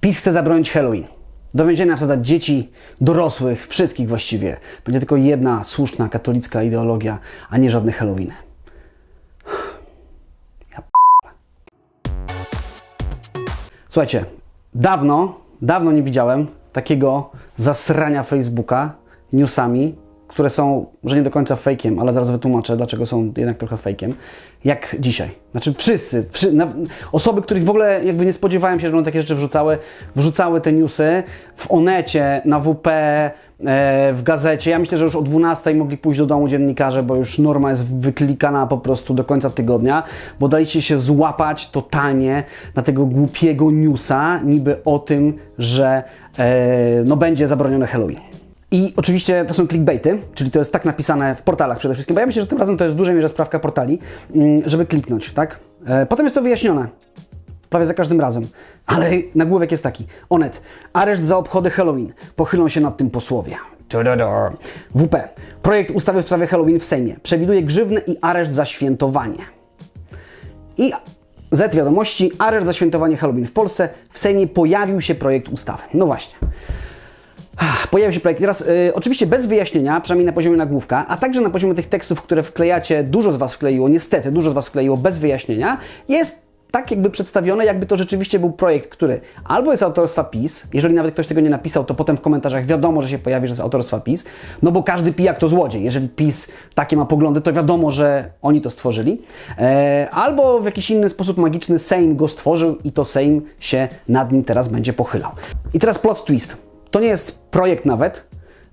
PiS chce zabronić Halloween. Do więzienia wsadzać dzieci, dorosłych, wszystkich właściwie. Będzie tylko jedna słuszna katolicka ideologia, a nie żadne Halloween. Ja p***a. Słuchajcie, dawno, dawno nie widziałem takiego zasrania Facebooka newsami, które są, że nie do końca fejkiem, ale zaraz wytłumaczę, dlaczego są jednak trochę fejkiem, jak dzisiaj. Znaczy wszyscy, wszy, na, osoby, których w ogóle jakby nie spodziewałem się, że będą takie rzeczy wrzucały, wrzucały te newsy w Onecie, na WP, e, w gazecie. Ja myślę, że już o 12 mogli pójść do domu dziennikarze, bo już norma jest wyklikana po prostu do końca tygodnia, bo daliście się złapać totalnie na tego głupiego newsa, niby o tym, że e, no będzie zabronione Halloween. I oczywiście to są clickbaity, czyli to jest tak napisane w portalach przede wszystkim, bo ja myślę, że tym razem to jest w dużej mierze sprawka portali, mm, żeby kliknąć, tak? E, Potem jest to wyjaśnione. Prawie za każdym razem. Ale nagłówek jest taki. Onet. Areszt za obchody Halloween. Pochylą się nad tym posłowie. WP. Projekt ustawy w sprawie Halloween w Sejmie przewiduje grzywny i areszt za świętowanie. I Z wiadomości, areszt za świętowanie Halloween w Polsce. W Sejmie pojawił się projekt ustawy. No właśnie. Pojawił się projekt. Teraz y, oczywiście bez wyjaśnienia, przynajmniej na poziomie nagłówka, a także na poziomie tych tekstów, które wklejacie, dużo z Was wkleiło, niestety, dużo z Was wkleiło bez wyjaśnienia, jest tak jakby przedstawione, jakby to rzeczywiście był projekt, który albo jest autorstwa PiS, jeżeli nawet ktoś tego nie napisał, to potem w komentarzach wiadomo, że się pojawi, że jest autorstwa PiS, no bo każdy pijak to złodziej. Jeżeli PiS takie ma poglądy, to wiadomo, że oni to stworzyli. E, albo w jakiś inny sposób magiczny Sejm go stworzył i to Sejm się nad nim teraz będzie pochylał. I teraz plot twist. To nie jest projekt nawet,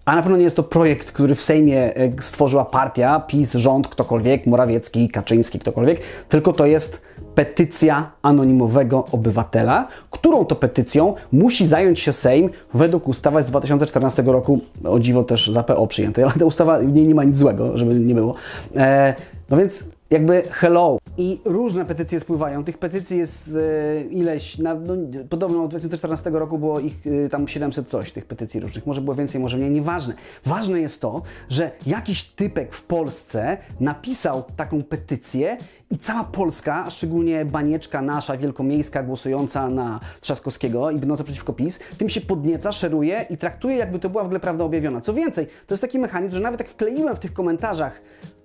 a na pewno nie jest to projekt, który w Sejmie e, stworzyła partia, PiS, rząd, ktokolwiek, Morawiecki, Kaczyński, ktokolwiek, tylko to jest petycja anonimowego obywatela, którą to petycją musi zająć się Sejm według ustawy z 2014 roku, o dziwo też za PO przyjętej, ale ta ustawa w niej nie ma nic złego, żeby nie było. E, no więc jakby hello. I różne petycje spływają. Tych petycji jest e, ileś, na, no, podobno od 2014 roku było ich e, tam 700 coś, tych petycji różnych. Może było więcej, może mniej, nieważne. Ważne jest to, że jakiś typek w Polsce napisał taką petycję i cała Polska, szczególnie banieczka nasza wielkomiejska głosująca na Trzaskowskiego i będąca przeciwko PiS, tym się podnieca, szeruje i traktuje jakby to była w ogóle prawda objawiona. Co więcej, to jest taki mechanizm, że nawet jak wkleiłem w tych komentarzach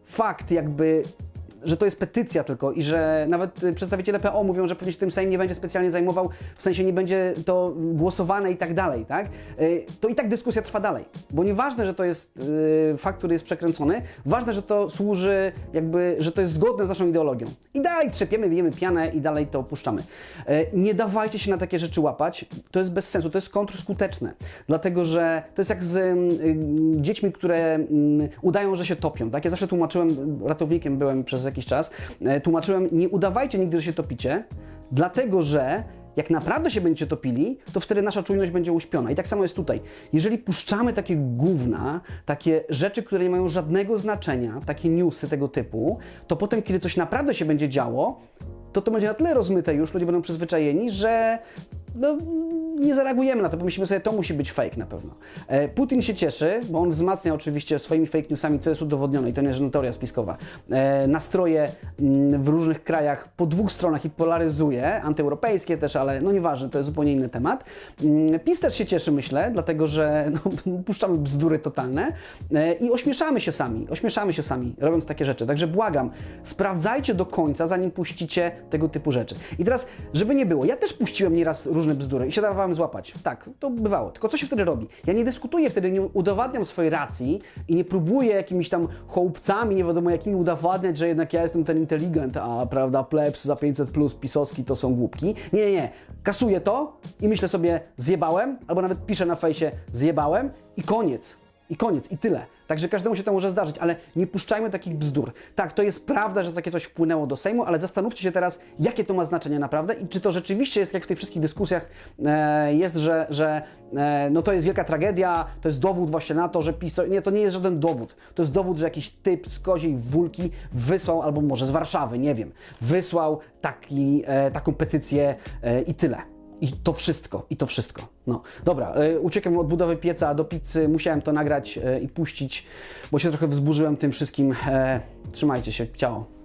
fakt jakby że to jest petycja tylko i że nawet y, przedstawiciele PO mówią, że pewnie się tym Sejm nie będzie specjalnie zajmował, w sensie nie będzie to głosowane i tak dalej, tak? Y, To i tak dyskusja trwa dalej, bo nieważne, że to jest y, fakt, który jest przekręcony, ważne, że to służy jakby, że to jest zgodne z naszą ideologią. I dalej trzepiemy, bijemy pianę i dalej to opuszczamy. Nie dawajcie się na takie rzeczy łapać, to jest bez sensu, to jest kontrskuteczne, dlatego, że to jest jak z y, dziećmi, które udają, że się topią, tak? Ja zawsze tłumaczyłem, ratownikiem byłem przez jakiś czas, e, tłumaczyłem, nie udawajcie nigdy, że się topicie, dlatego że jak naprawdę się będziecie topili, to wtedy nasza czujność będzie uśpiona. I tak samo jest tutaj. Jeżeli puszczamy takie gówna, takie rzeczy, które nie mają żadnego znaczenia, takie newsy tego typu, to potem, kiedy coś naprawdę się będzie działo, to to będzie na tyle rozmyte już, ludzie będą przyzwyczajeni, że no, nie zareagujemy na to, pomyślimy sobie, to musi być fake na pewno. E, Putin się cieszy, bo on wzmacnia oczywiście swoimi fake newsami, co jest udowodnione i to nie jest żadna teoria spiskowa, e, nastroje mm, w różnych krajach po dwóch stronach i polaryzuje, antyeuropejskie też, ale no nieważne, to jest zupełnie inny temat. Mm, PiS też się cieszy, myślę, dlatego że no, puszczamy bzdury totalne e, i ośmieszamy się sami, ośmieszamy się sami, robiąc takie rzeczy. Także błagam, sprawdzajcie do końca, zanim puścicie tego typu rzeczy. I teraz, żeby nie było, ja też puściłem nieraz różne bzdury i się dawałem złapać. Tak, to bywało. Tylko co się wtedy robi? Ja nie dyskutuję wtedy, nie udowadniam swojej racji i nie próbuję jakimiś tam chołupcami, nie wiadomo jakimi udowadniać, że jednak ja jestem ten inteligent, a prawda, plebs za 500 plus pisowski to są głupki. Nie, nie, nie. Kasuję to i myślę sobie zjebałem, albo nawet piszę na fejsie zjebałem i koniec. I koniec, i tyle. Także każdemu się to może zdarzyć, ale nie puszczajmy takich bzdur. Tak, to jest prawda, że takie coś wpłynęło do Sejmu, ale zastanówcie się teraz, jakie to ma znaczenie naprawdę i czy to rzeczywiście jest, jak w tych wszystkich dyskusjach e, jest, że, że e, no to jest wielka tragedia, to jest dowód właśnie na to, że PiS... Nie, to nie jest żaden dowód. To jest dowód, że jakiś typ z koziej wólki wysłał, albo może z Warszawy, nie wiem, wysłał taki, e, taką petycję e, i tyle. I to wszystko, i to wszystko. No, dobra, y, uciekłem od budowy pieca do pizzy, musiałem to nagrać y, i puścić, bo się trochę wzburzyłem tym wszystkim. E, trzymajcie się, ciao.